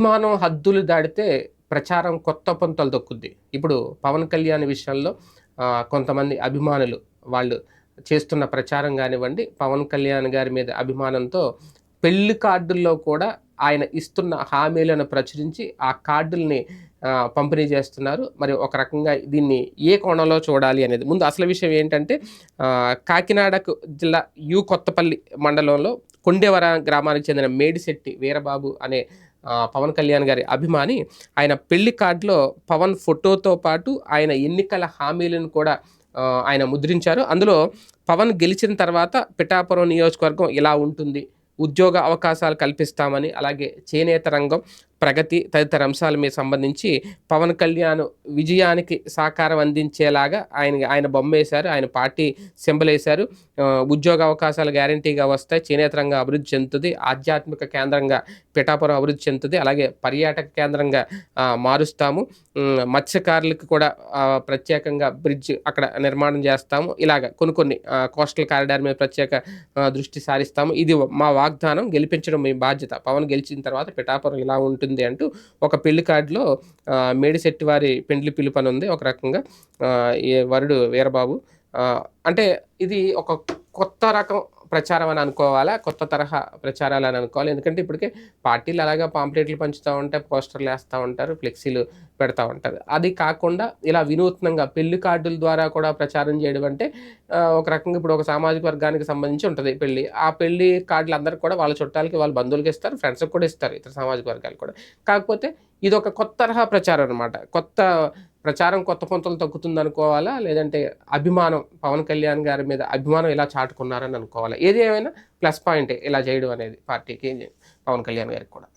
అభిమానం హద్దులు దాడితే ప్రచారం కొత్త పొంతలు దొక్కుద్ది. ఇప్పుడు పవన్ కళ్యాణ్ విషయంలో కొంతమంది అభిమానులు వాళ్ళు చేస్తున్న ప్రచారం కానివ్వండి పవన్ కళ్యాణ్ గారి మీద అభిమానంతో పెళ్ళి కార్డుల్లో కూడా ఆయన ఇస్తున్న హామీలను ప్రచురించి ఆ కార్డుల్ని పంపిణీ చేస్తున్నారు. మరి ఒక రకంగా దీన్ని ఏ కోణంలో చూడాలి అనేది. ముందు అసలు విషయం ఏంటంటే కాకినాడకు జిల్లా యు కొత్తపల్లి మండలంలో కొండేవర గ్రామానికి చెందిన మేడిశెట్టి వీరబాబు అనే పవన్ కళ్యాణ్ గారి అభిమాని. ఆయన పెళ్ళి కార్డులో పవన్ ఫోటోతో పాటు ఆయన ఎన్నికల హామీలను కూడా ఆయన ముద్రించారు. అందులో పవన్ గెలిచిన తర్వాత పిఠాపురం నియోజకవర్గం ఇలా ఉంటుంది. ఉద్యోగ అవకాశాలు కల్పిస్తామని అలాగే చేనేత రంగం ప్రగతి తదితర అంశాల మీద సంబంధించి పవన్ కళ్యాణ్ విజయానికి సహకారం అందించేలాగా ఆయన ఆయన బొమ్మ వేశారు ఆయన పార్టీ సింబల్ వేశారు. ఉద్యోగ అవకాశాలు గ్యారంటీగా వస్తాయి చేనేత రంగం అభివృద్ధి చెందుతుంది ఆధ్యాత్మిక కేంద్రంగా పిఠాపురం అభివృద్ధి చెందుతుంది అలాగే పర్యాటక కేంద్రంగా మారుస్తాము. మత్స్యకారులకు కూడా ప్రత్యేకంగా బ్రిడ్జ్ అక్కడ నిర్మాణం చేస్తాము. ఇలాగ కొన్ని కొన్ని కోస్టల్ కారిడార్ మీద ప్రత్యేక దృష్టి సారిస్తాము. ఇది మా వాగ్దానం గెలిపించడం మీ బాధ్యత. పవన్ గెలిచిన తర్వాత పిఠాపురం ఇలా ఉంటుంది. అంటూ ఒక పెళ్ళి కార్డులో మేడిశెట్టి వారి పెండ్లి పిలుపని ఉంది ఒక రకంగా. ఈ వరుడు వీరబాబు. అంటే ఇది ఒక కొత్త రకం ప్రచారం అని అనుకోవాలా? కొత్త తరహా ప్రచారాలు అని అనుకోవాలి? ఎందుకంటే ఇప్పటికే పార్టీలు అలాగా పాంప్లెట్లు పంచుతూ ఉంటాయి పోస్టర్లు వేస్తూ ఉంటారు ఫ్లెక్సీలు పెడతా ఉంటారు. అది కాకుండా ఇలా వినూత్నంగా పెళ్ళి కార్డుల ద్వారా కూడా ప్రచారం చేయడం అంటే ఒక రకంగా ఇప్పుడు ఒక సామాజిక వర్గానికి సంబంధించి ఉంటుంది పెళ్ళి. ఆ పెళ్ళి కార్డులు అందరూ కూడా వాళ్ళ చుట్టాలకి వాళ్ళ బంధువులకి ఇస్తారు ఫ్రెండ్స్కి కూడా ఇస్తారు ఇతర సామాజిక వర్గాలు కూడా. కాకపోతే ఇది ఒక కొత్త తరహా ప్రచారం అనమాట కొత్త ప్రచారం కొత్త పొంతలు తగ్గుతుంది అనుకోవాలా లేదంటే అభిమానం పవన్ కళ్యాణ్ గారి మీద అభిమానం ఇలా చాటుకున్నారని అనుకోవాలా? ఏది ఏమైనా ప్లస్ పాయింటే ఇలా చేయడం అనేది పార్టీకి పవన్ కళ్యాణ్ గారికి కూడా.